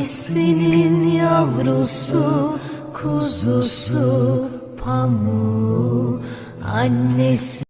Annesinin yavrusu, kuzusu, pamuğu Annesi